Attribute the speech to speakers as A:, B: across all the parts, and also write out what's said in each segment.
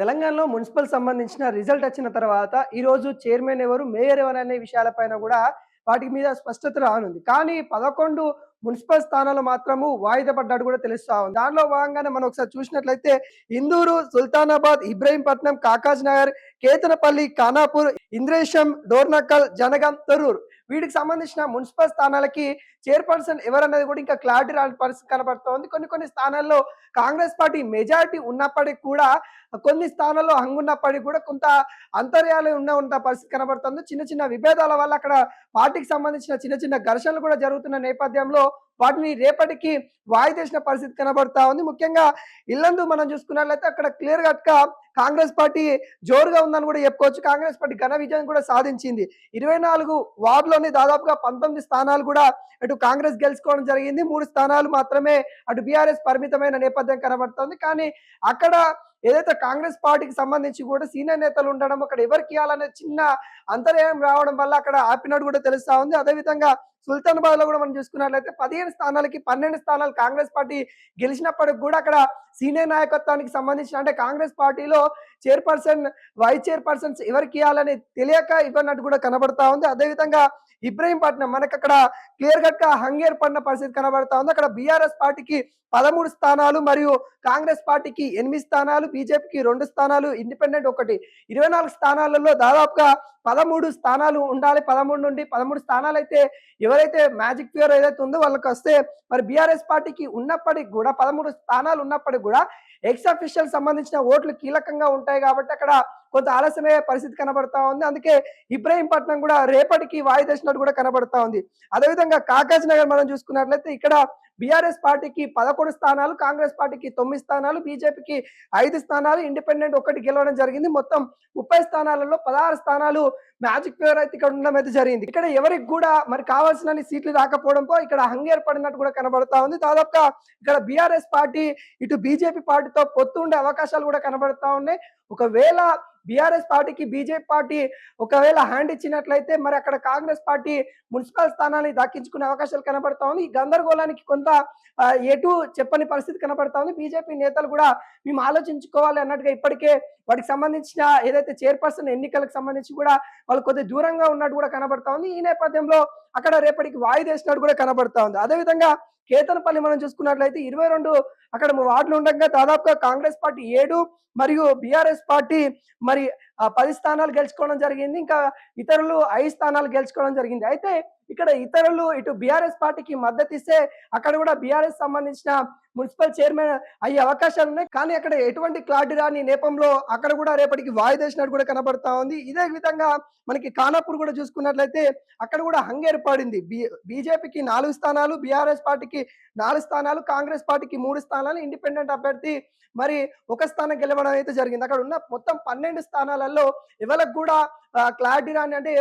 A: తెలంగాణలో మున్సిపల్ సంబంధించిన రిజల్ట్ వచ్చిన తర్వాత ఈరోజు చైర్మన్ ఎవరు మేయర్ ఎవరు అనే విషయాలపైన కూడా వాటి మీద స్పష్టత రానుంది. కానీ పదకొండు మున్సిపల్ స్థానాలు మాత్రము వాయిదా పడ్డాడు కూడా తెలుస్తా ఉంది. దానిలో భాగంగానే మనం ఒకసారి చూసినట్లయితే ఇందూరు సుల్తానాబాద్ ఇబ్రహీంపట్నం కాకాజ్ నగర్ కేతనపల్లి ఖానాపూర్ ఇంద్రేశం డోర్నకల్ జనగం తరూర్ వీటికి సంబంధించిన మున్సిపల్ స్థానాలకి చైర్పర్సన్ ఎవరన్నది కూడా ఇంకా క్లారిటీ రాని పరిస్థితి కనబడుతోంది. కొన్ని కొన్ని స్థానాల్లో కాంగ్రెస్ పార్టీ మెజారిటీ ఉన్నప్పటికీ కూడా కొన్ని స్థానాల్లో హంగున్నప్పటికీ కూడా కొంత అంతర్యాలు ఉన్న ఉన్న పరిస్థితి కనబడుతుంది. చిన్న చిన్న విభేదాల వల్ల అక్కడ పార్టీకి సంబంధించిన చిన్న చిన్న ఘర్షణలు కూడా జరుగుతున్న నేపథ్యంలో వాటిని రేపటికి వాయిదేసిన పరిస్థితి కనబడతా ఉంది ముఖ్యంగా ఇల్లందు మనం చూసుకున్నట్లయితే అక్కడ క్లియర్ కట్గా కాంగ్రెస్ పార్టీ జోరుగా ఉందని కూడా చెప్పుకోవచ్చు. కాంగ్రెస్ పార్టీ ఘన విజయం కూడా సాధించింది. ఇరవై నాలుగు వార్డులోని దాదాపుగా పంతొమ్మిది స్థానాలు కూడా అటు కాంగ్రెస్ గెలుచుకోవడం జరిగింది. మూడు స్థానాలు మాత్రమే అటు బీఆర్ఎస్ పరిమితమైన నేపథ్యం కనబడుతోంది. కానీ అక్కడ ఏదైతే కాంగ్రెస్ పార్టీకి సంబంధించి కూడా సీనియర్ నేతలు ఉండడం అక్కడ ఎవరికి ఇవ్వాలనే చిన్న అంతర్యం రావడం వల్ల అక్కడ ఆపినట్టు కూడా తెలుస్తా ఉంది. అదేవిధంగా సుల్తానాబాద్లో కూడా మనం చూసుకున్నట్లయితే పదిహేను స్థానాలకి పన్నెండు స్థానాలు కాంగ్రెస్ పార్టీ గెలిచినప్పటికి కూడా అక్కడ సీనియర్ నాయకత్వానికి సంబంధించిన అంటే కాంగ్రెస్ పార్టీలో చైర్పర్సన్ వైస్ చైర్పర్సన్స్ ఎవరికి ఇవ్వాలని తెలియక ఇవ్వనట్టు కూడా కనబడతా ఉంది. అదేవిధంగా ఇబ్రహీంపట్నం మనకు అక్కడ క్లియర్ కట్గా హంగేర్ పడిన పరిస్థితి కనబడతా ఉంది. అక్కడ బీఆర్ఎస్ పార్టీకి పదమూడు స్థానాలు మరియు కాంగ్రెస్ పార్టీకి ఎనిమిది స్థానాలు బీజేపీకి రెండు స్థానాలు ఇండిపెండెంట్ ఒకటి. ఇరవై నాలుగు స్థానాలలో దాదాపుగా పదమూడు స్థానాలు ఉండాలి. పదమూడు నుండి పదమూడు స్థానాలు అయితే ఎవరైతే మ్యాజిక్ ఫియర్ ఏదైతే ఉందో వాళ్ళకి వస్తే మరి బీఆర్ఎస్ పార్టీకి ఉన్నప్పటికి కూడా పదమూడు స్థానాలు ఉన్నప్పటికి కూడా ఎక్స్ అఫీషియల్ సంబంధించిన ఓట్లు కీలకంగా ఉంటాయి కాబట్టి అక్కడ కొంత ఆలస్యమయ్యే పరిస్థితి కనబడతా ఉంది. అందుకే ఇబ్రహీంపట్నం కూడా రేపటికి వాయిదేసినట్టు కూడా కనబడతా ఉంది. అదేవిధంగా కాకాజ్ నగర్ మనం చూసుకున్నట్లయితే ఇక్కడ బీఆర్ఎస్ పార్టీకి పదకొండు స్థానాలు కాంగ్రెస్ పార్టీకి తొమ్మిది స్థానాలు బీజేపీకి ఐదు స్థానాలు ఇండిపెండెంట్ ఒకటి గెలవడం జరిగింది. మొత్తం ముప్పై స్థానాలలో పదహారు స్థానాలు మ్యాజిక్ ఫేవర్ అయితే ఇక్కడ ఉండడం అయితే జరిగింది. ఇక్కడ ఎవరికి కూడా మరి కావాల్సిన సీట్లు రాకపోవడంతో ఇక్కడ హంగేర్ పడినట్టు కూడా కనబడతా ఉంది. దాదాపుగా ఇక్కడ బీఆర్ఎస్ పార్టీ ఇటు బీజేపీ పార్టీతో పొత్తు ఉండే అవకాశాలు కూడా కనబడతా ఉన్నాయి. ఒకవేళ బీఆర్ఎస్ పార్టీకి బీజేపీ పార్టీ ఒకవేళ హ్యాండ్ ఇచ్చినట్లయితే మరి అక్కడ కాంగ్రెస్ పార్టీ మున్సిపల్ స్థానాన్ని దక్కించుకునే అవకాశాలు కనబడతా ఉంది. ఈ గందరగోళానికి కొంత ఎటు చెప్పని పరిస్థితి కనబడతా ఉంది. బీజేపీ నేతలు కూడా మేము ఆలోచించుకోవాలి అన్నట్టుగా ఇప్పటికే వాటికి సంబంధించిన ఏదైతే చైర్పర్సన్ ఎన్నికలకు సంబంధించి కూడా వాళ్ళు కొద్దిగా దూరంగా ఉన్నట్టు కూడా కనబడతా ఉంది. ఈ నేపథ్యంలో అక్కడ రేపటికి వాయిదేసినట్టు కూడా కనబడతా ఉంది. అదేవిధంగా కేతనపల్లి మనం చూసుకున్నట్లయితే ఇరవై రెండు అక్కడ వార్డులు ఉండగా దాదాపుగా కాంగ్రెస్ పార్టీ ఏడు మరియు బీఆర్ఎస్ పార్టీ మరి పది స్థానాలు గెలుచుకోవడం జరిగింది. ఇంకా ఇతరులు ఐదు స్థానాలు గెలుచుకోవడం జరిగింది. అయితే ఇక్కడ ఇతరులు ఇటు బీఆర్ఎస్ పార్టీకి మద్దతు ఇస్తే అక్కడ కూడా బీఆర్ఎస్ సంబంధించిన మున్సిపల్ చైర్మన్ అయ్యే అవకాశాలు ఉన్నాయి. కానీ అక్కడ ఎటువంటి క్లారిటీ రాని నేపంలో అక్కడ కూడా రేపటికి వాయిదేసినట్టు కూడా కనబడతా ఉంది. ఇదే విధంగా మనకి ఖానాపూర్ కూడా చూసుకున్నట్లయితే అక్కడ కూడా హంగేర్ పడింది బీజేపీకి నాలుగు స్థానాలు బీఆర్ఎస్ పార్టీకి నాలుగు స్థానాలు కాంగ్రెస్ పార్టీకి మూడు స్థానాలు ఇండిపెండెంట్ అభ్యర్థి మరి ఒక స్థానం గెలవడం అయితే జరిగింది. అక్కడ ఉన్న మొత్తం పన్నెండు స్థానాలలో ఎవరికి కూడా క్లారిటీ రాని అంటే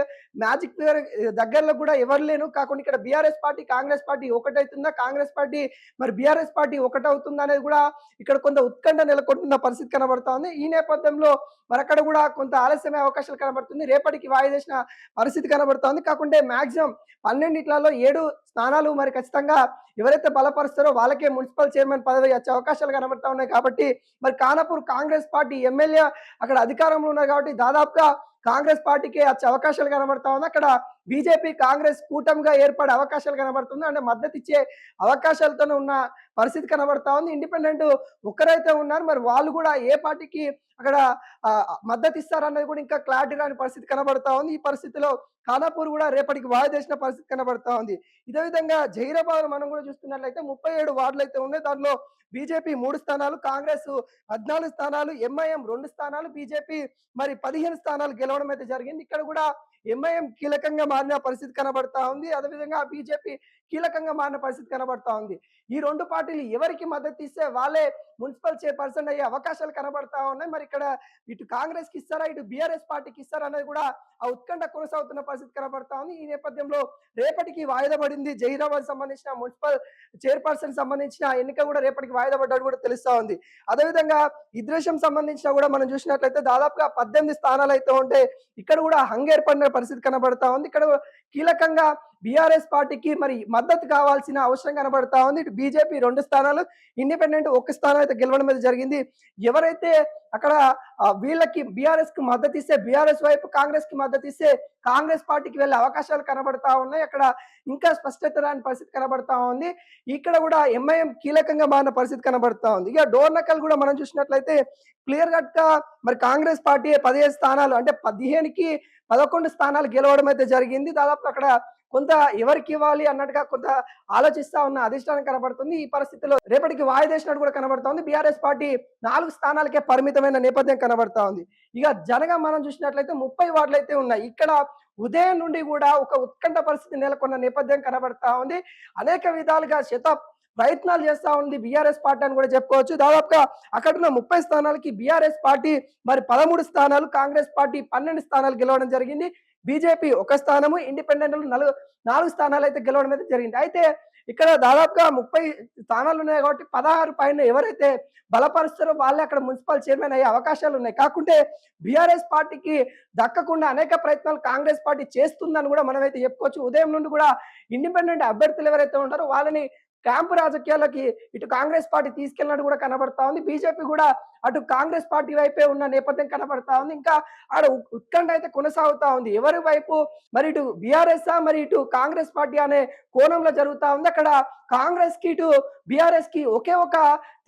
A: మ్యాజిక్ ఫిగర్ దగ్గరలో కూడా ఎవరు లేను. కాకుండా ఇక్కడ బీఆర్ఎస్ పార్టీ కాంగ్రెస్ పార్టీ ఒకటవుతుందా కాంగ్రెస్ పార్టీ మరి బీఆర్ఎస్ పార్టీ ఒకటవుతుందా అనేది కూడా ఇక్కడ కొంత ఉత్కంఠ నెలకొంటున్న పరిస్థితి కనబడుతోంది. ఈ నేపథ్యంలో మరక్కడ కూడా కొంత ఆలస్యమే అవకాశాలు కనబడుతుంది. రేపటికి వాయిదేసిన పరిస్థితి కనబడుతోంది. కాకుంటే మాక్సిమం పన్నెండిట్లలో ఏడు స్థానాలు మరి ఖచ్చితంగా ఎవరైతే బలపరుస్తారో వాళ్ళకే మున్సిపల్ చైర్మన్ పదవి వచ్చే అవకాశాలు కనబడతా ఉన్నాయి కాబట్టి మరి కానపూర్ కాంగ్రెస్ పార్టీ ఎమ్మెల్యే అక్కడ అధికారంలో ఉన్నారు కాబట్టి దాదాపుగా కాంగ్రెస్ పార్టీకి వచ్చే అవకాశాలు కనబడతా ఉంది అక్కడ బీజేపీ కాంగ్రెస్ కూటమిగా ఏర్పడే అవకాశాలు కనబడుతుంది. అంటే మద్దతు ఇచ్చే అవకాశాలతోనే ఉన్న పరిస్థితి కనబడతా ఉంది. ఇండిపెండెంట్ ఒక్కరైతే ఉన్నారు. మరి వాళ్ళు కూడా ఏ పార్టీకి అక్కడ మద్దతు ఇస్తారన్నది కూడా ఇంకా క్లారిటీ రాని పరిస్థితి కనబడతా ఉంది. ఈ పరిస్థితిలో ఖానాపూర్ కూడా రేపటికి వాయిదేసిన పరిస్థితి కనబడతా ఉంది. ఇదే విధంగా జహీరాబాద్ మనం కూడా చూస్తున్నట్లయితే ముప్పై ఏడు వార్డులు అయితే ఉన్నాయి. దాంట్లో బీజేపీ మూడు స్థానాలు కాంగ్రెస్ పద్నాలుగు స్థానాలు ఎంఐఎం రెండు స్థానాలు బీజేపీ మరి పదిహేను స్థానాలు గెలవడం అయితే జరిగింది. ఇక్కడ కూడా ఎంఐఎం కీలకంగా మారిన పరిస్థితి కనబడతా ఉంది. అదేవిధంగా బీజేపీ కీలకంగా మారిన పరిస్థితి కనబడతా ఉంది. ఈ రెండు పార్టీలు ఎవరికి మద్దతు ఇస్తే వాళ్ళే మున్సిపల్ చైర్పర్సన్ అయ్యే అవకాశాలు కనబడతా ఉన్నాయి. మరి ఇక్కడ ఇటు కాంగ్రెస్కి ఇస్తారా? ఇటు బీఆర్ఎస్ పార్టీకి ఇస్తారా? అనేది కూడా ఆ ఉత్కంఠ కొనసాగుతున్న పరిస్థితి కనబడతా ఉంది. ఈ నేపథ్యంలో రేపటికి వాయిదా పడింది. జహీరాబాద్ సంబంధించిన మున్సిపల్ చైర్పర్సన్ సంబంధించిన ఎన్నిక కూడా రేపటికి వాయిదా పడ్డాడు కూడా తెలుస్తా ఉంది. అదేవిధంగా ఇద్రేషం సంబంధించిన కూడా మనం చూసినట్లయితే దాదాపుగా పద్దెనిమిది స్థానాలు అయితే ఉంటే ఇక్కడ కూడా హంగేర్ పడిన పరిస్థితి కనబడతా ఉంది. ఇక్కడ కీలకంగా బీఆర్ఎస్ పార్టీకి మరి మద్దతు కావాల్సిన అవసరం కనబడతా ఉంది. ఇటు బీజేపీ రెండు స్థానాలు ఇండిపెండెంట్ ఒక స్థానం అయితే గెలవడం మీద జరిగింది. ఎవరైతే అక్కడ వీళ్ళకి బీఆర్ఎస్కి మద్దతు ఇస్తే బీఆర్ఎస్ వైపు కాంగ్రెస్కి మద్దతు ఇస్తే కాంగ్రెస్ పార్టీకి వెళ్ళే అవకాశాలు కనబడతా ఉన్నాయి. అక్కడ ఇంకా స్పష్టత రాని పరిస్థితి కనబడతా ఉంది. ఇక్కడ కూడా ఎంఐఎం కీలకంగా మారిన పరిస్థితి కనబడతా ఉంది. ఇక డోర్ నకల్ కూడా మనం చూసినట్లయితే క్లియర్ కట్గా మరి కాంగ్రెస్ పార్టీ పదిహేను స్థానాలు అంటే పదిహేనుకి పదకొండు స్థానాలు గెలవడం అయితే జరిగింది. దాదాపు అక్కడ కొంత ఎవరికి ఇవ్వాలి అన్నట్టుగా కొంత ఆలోచిస్తా ఉన్న అధిష్టానం కనబడుతుంది. ఈ పరిస్థితిలో రేపటికి వాయిదేసినట్టు కూడా కనబడతా ఉంది. బీఆర్ఎస్ పార్టీ నాలుగు స్థానాలకే పరిమితమైన నేపథ్యం కనబడతా ఉంది. ఇక జనగా మనం చూసినట్లయితే ముప్పై వార్డులు అయితే ఉన్నాయి. ఇక్కడ ఉదయం నుండి కూడా ఒక ఉత్కంఠ పరిస్థితి నెలకొన్న నేపథ్యం కనబడతా ఉంది. అనేక విధాలుగా శత ప్రయత్నాలు చేస్తా ఉంది బీఆర్ఎస్ పార్టీ అని కూడా చెప్పుకోవచ్చు. దాదాపుగా అక్కడ ఉన్న ముప్పై స్థానాలకి బీఆర్ఎస్ పార్టీ మరి పదమూడు స్థానాలు కాంగ్రెస్ పార్టీ పన్నెండు స్థానాలు గెలవడం జరిగింది. బీజేపీ ఒక స్థానము ఇండిపెండెంట్ నలుగు నాలుగు స్థానాలు అయితే గెలవడం అయితే జరిగింది. అయితే ఇక్కడ దాదాపుగా ముప్పై స్థానాలు ఉన్నాయి కాబట్టి పదహారు పైన ఎవరైతే బలపరుస్తారో వాళ్ళే అక్కడ మున్సిపల్ చైర్మన్ అయ్యే అవకాశాలు ఉన్నాయి. కాకుంటే బీఆర్ఎస్ పార్టీకి దక్కకుండా అనేక ప్రయత్నాలు కాంగ్రెస్ పార్టీ చేస్తుందని కూడా మనమైతే చెప్పుకోవచ్చు. ఉదయం నుండి కూడా ఇండిపెండెంట్ అభ్యర్థులు ఎవరైతే ఉంటారో వాళ్ళని క్యాంపు రాజకీయాలకి ఇటు కాంగ్రెస్ పార్టీ తీసుకెళ్ళినట్టు కూడా కనబడతా ఉంది. బీజేపీ కూడా అటు కాంగ్రెస్ పార్టీ వైపే ఉన్న నేపథ్యం కనబడతా ఉంది. ఇంకా ఆడ ఉత్కంఠ అయితే కొనసాగుతా ఉంది. ఎవరి వైపు? మరి ఇటు బీఆర్ఎస్ మరి ఇటు కాంగ్రెస్ పార్టీ అనే కోణంలో జరుగుతా ఉంది. అక్కడ కాంగ్రెస్కి ఇటు బీఆర్ఎస్కి ఒకే ఒక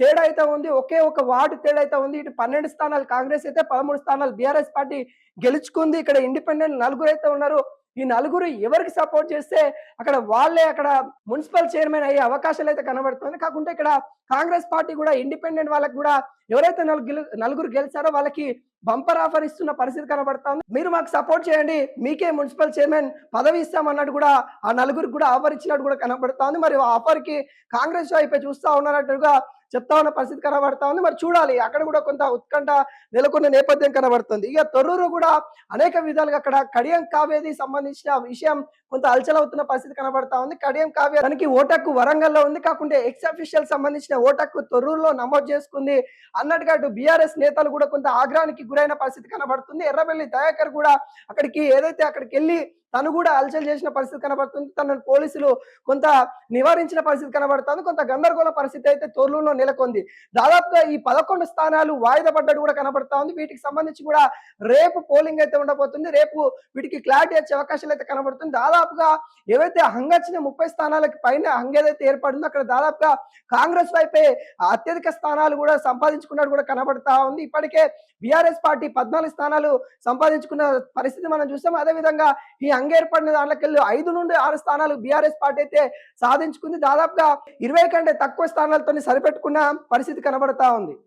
A: తేడా అయితే ఉంది. ఒకే ఒక వార్డు తేడా అయితే ఉంది. ఇటు పన్నెండు స్థానాలు కాంగ్రెస్ అయితే పదమూడు స్థానాలు బీఆర్ఎస్ పార్టీ గెలుచుకుంది. ఇక్కడ ఇండిపెండెంట్ నలుగురు అయితే ఉన్నారు. ఈ నలుగురు ఎవరికి సపోర్ట్ చేస్తే అక్కడ వాళ్ళే అక్కడ మున్సిపల్ చైర్మన్ అయ్యే అవకాశాలు అయితే కనబడుతుంది. కాకుంటే ఇక్కడ కాంగ్రెస్ పార్టీ కూడా ఇండిపెండెంట్ వాళ్ళకి కూడా ఎవరైతే నలుగురు నలుగురు గెలిచారో వాళ్ళకి బంపర్ ఆఫర్ ఇస్తున్న పరిస్థితి కనబడుతుంది. మీరు మాకు సపోర్ట్ చేయండి. మీకే మున్సిపల్ చైర్మన్ పదవి ఇస్తామన్నట్టు కూడా ఆ నలుగురికి కూడా ఆఫర్ ఇచ్చినట్టు కూడా కనబడుతుంది. మరి ఆ ఆఫర్కి కాంగ్రెస్ వైపే చూస్తా ఉన్నట్టుగా చెప్తా ఉన్న పరిస్థితి కనబడతా ఉంది. మరి చూడాలి అక్కడ కూడా కొంత ఉత్కంఠ నెలకొన్న నేపథ్యం కనబడుతుంది. ఇక తొర్రూరు కూడా అనేక విధాలుగా అక్కడ కడియం కావేది సంబంధించిన విషయం కొంత అలచలవుతున్న పరిస్థితి కనబడతా ఉంది. కడియం కావ్య తనకి ఓటక్కు వరంగల్లో ఉంది. కాకుండా ఎక్స్ అఫీషియల్ సంబంధించిన ఓటక్కు తొర్రూరులో నమోదు చేసుకుంది. అన్నట్టుగా అటు బీఆర్ఎస్ నేతలు కూడా కొంత ఆగ్రహానికి గురైన పరిస్థితి కనబడుతుంది. ఎర్రబెల్లి దయాకర్ కూడా అక్కడికి ఏదైతే అక్కడికి వెళ్ళి తను కూడా అలచల్ చేసిన పరిస్థితి కనబడుతుంది. తనను పోలీసులు కొంత నివారించిన పరిస్థితి కనబడుతుంది. కొంత గందరగోళ పరిస్థితి అయితే తొర్రూరులో నెలకొంది. దాదాపుగా ఈ పదకొండు స్థానాలు వాయిదా పడ్డట్టు కూడా కనబడతా ఉంది. వీటికి సంబంధించి కూడా రేపు పోలింగ్ అయితే ఉండబోతుంది. రేపు వీటికి క్లారిటీ వచ్చే అవకాశాలు అయితే కనబడుతుంది. దాదాపు దాదాపుగా ఏవైతే హంగచ్చిన ముప్పై స్థానాలకి పైన హంగ ఏదైతే ఏర్పడిందో అక్కడ దాదాపుగా కాంగ్రెస్ వైపే అత్యధిక స్థానాలు కూడా సంపాదించుకున్నట్టు కూడా కనబడతా ఉంది. ఇప్పటికే బీఆర్ఎస్ పార్టీ పద్నాలుగు స్థానాలు సంపాదించుకున్న పరిస్థితి మనం చూస్తాం అదే విధంగా ఈ హంగ ఏర్పడిన దాంట్లోకెళ్ళి ఐదు నుండి ఆరు స్థానాలు బీఆర్ఎస్ పార్టీ అయితే సాధించుకుంది. దాదాపుగా ఇరవై కంటే తక్కువ స్థానాలతో సరిపెట్టుకున్న పరిస్థితి కనబడతా ఉంది.